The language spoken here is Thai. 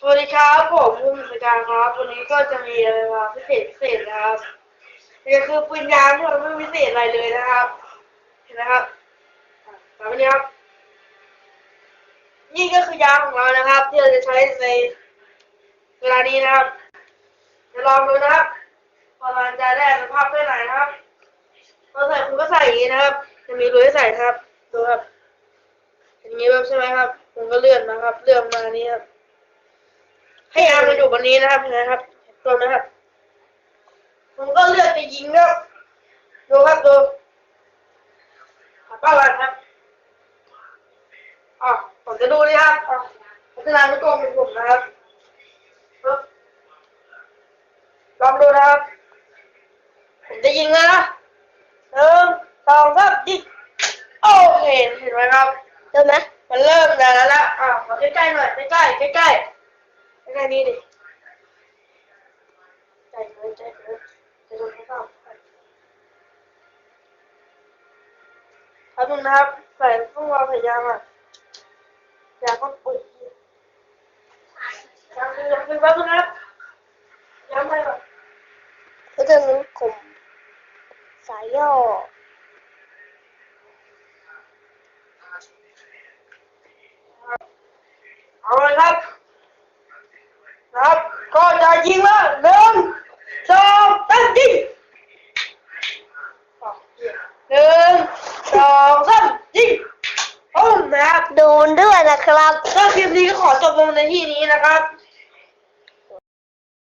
สวัสดีครับผมคุณสกการครับ วันนี้ก็จะมีอะไรมาพิเศษพิเศษนะครับนี่ก็คือปืนยางที่เราไม่พิเศษอะไรเลยนะครับเห็นนะครับตามนี้ครับ นี่ก็คือยางของเรานะครับ ที่เราจะใช้ในเวลานี้นะครับจะลองดูนะครับว่ามันจะได้สภาพแค่ไหนนะครับเราใส่คุณก็ใส่อย่างนี้นะครับ จะมีรูให้ใส่นะครับดูครับอย่างนี้แบบใช่ไหมครับผมก็เลื่อนนะครับ เลื่อนมานี้ครับ ให้ยางมันอยู่บนนี้นะครับเห็นะครับเห็นตัวไหมครับผมก็เลือกไปยิงครับดูครับดูป้าวันครับอ๋อผมจะดูนี่ครับอ๋อพัฒนาลูกกลมเป็นผมนะครับปึ๊บลองดูนะครับ ผมจะยิงแล้วนะหนึ่งสองสามยิงโอเคเห็นไหมครับเริ่มไหมมันเริ่มแล้วแล้วอะมาใกล้ๆหน่อยใกล้ๆใกล้ๆใกล้ๆ นี่ดิใกล้เลยใกล้เลยจะโดนเขาเข้าครับนึงนะครับใส่พวกเราพยายามอะอย่าก็ปุ๋ยยังคือยังคือแป๊บนึงนะครับยังไม่หรอกก็จะนิ้วกลมสายย่อเอาเลยครับ ครับ ก็จะยิงแล้วหนึ่งสองสามยิงหนึ่งสองสามยิงปุ้มนะครับโดนด้วยนะครับก็คลิปนี้ก็ขอจบลงในที่นี้นะครับ